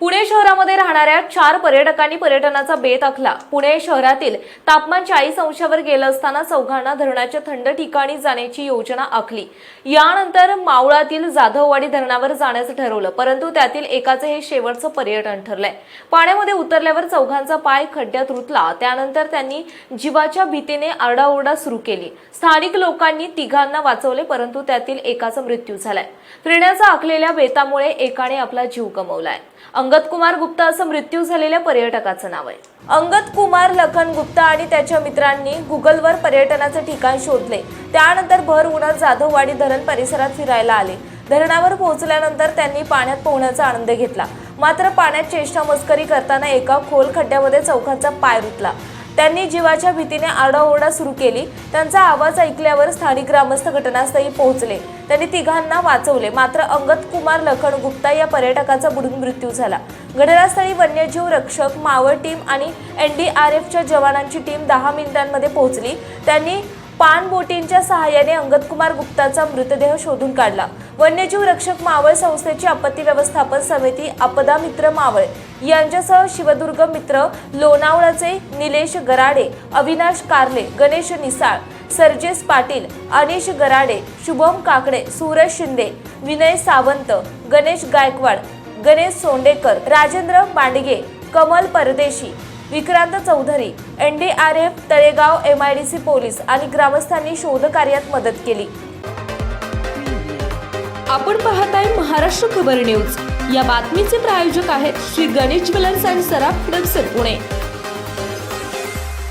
पुणे शहरामध्ये राहणाऱ्या चार पर्यटकांनी पर्यटनाचा बेत आखला. पुणे शहरातील तापमान चाळीस अंशावर गेलं असताना चौघांना धरणाच्या थंड ठिकाणी जाण्याची योजना आखली. यानंतर मावळातील जाधववाडी धरणावर जाण्याचं ठरवलं परंतु त्यातील एकाचं हे शेवटचं पर्यटन ठरलंय. पाण्यामध्ये उतरल्यावर चौघांचा पाय खड्ड्यात रुतला. त्यानंतर त्यांनी जीवाच्या भीतीने आरडाओरडा सुरू केली. स्थानिक लोकांनी तिघांना वाचवले परंतु त्यातील एकाचा मृत्यू झालाय. फिरण्याचा आखलेल्या बेतामुळे एकाने आपला जीव गमावलाय. अंगद कुमार गुप्ता असं मृत्यू झालेल्या पर्यटकाचं नाव आहे. अंगद कुमार लखन गुप्ता आणि त्याच्या मित्रांनी गुगलवर पर्यटनाचं ठिकाण शोधले. त्यानंतर भर उन्हात जाधववाडी धरण परिसरात फिरायला आले. धरणावर पोहोचल्यानंतर त्यांनी पाण्यात पोहण्याचा आनंद घेतला. मात्र पाण्यात चेष्टा मस्करी करताना एका खोल खड्ड्यामध्ये चौकाचा पाय रुतला. त्यांनी जीवाच्या भीतीने आरडाओरडा सुरू केली. त्यांचा आवाज ऐकल्यावर स्थानिक ग्रामस्थ घटनास्थळी पोहोचले. त्यांनी तिघांना वाचवले. मात्र अंगद कुमार लखन गुप्ता या पर्यटकाचा बुडून मृत्यू झाला. घटनास्थळी वन्यजीव रक्षक मावळ टीम आणि एनडीआरएफच्या जवानांची टीम दहा मिनिटांमध्ये पोहोचली. त्यांनी पान बोटींच्या सहाय्याने अंगद कुमार गुप्ताचा मृतदेह शोधून काढला. वन्यजीव रक्षक मावळ संस्थेची आपत्ती व्यवस्थापन समिती आपदा मित्र मावळ यांच्यासह Shivdurg Mitra लोणावळाचे Nilesh Garade Avinash Karale Ganesh Nisal Sarjes Patil Anish Garade Shubham Kakade Suraj Shinde Vinay Sawant Ganesh Gaikwad Ganesh Sondekar Rajendra Mandge Kamal Pardeshi Vikrant Chaudhari N D R F Talegaon M I D C police आणि ग्रामस्थांनी शोध कार्यात मदत केली. आपण पाहत आहे महाराष्ट्र खबर न्यूज. या बातमीचे प्रायोजक आहेत श्री गणेश ज्वेलर्स अँड सराफ हडपसर पुणे.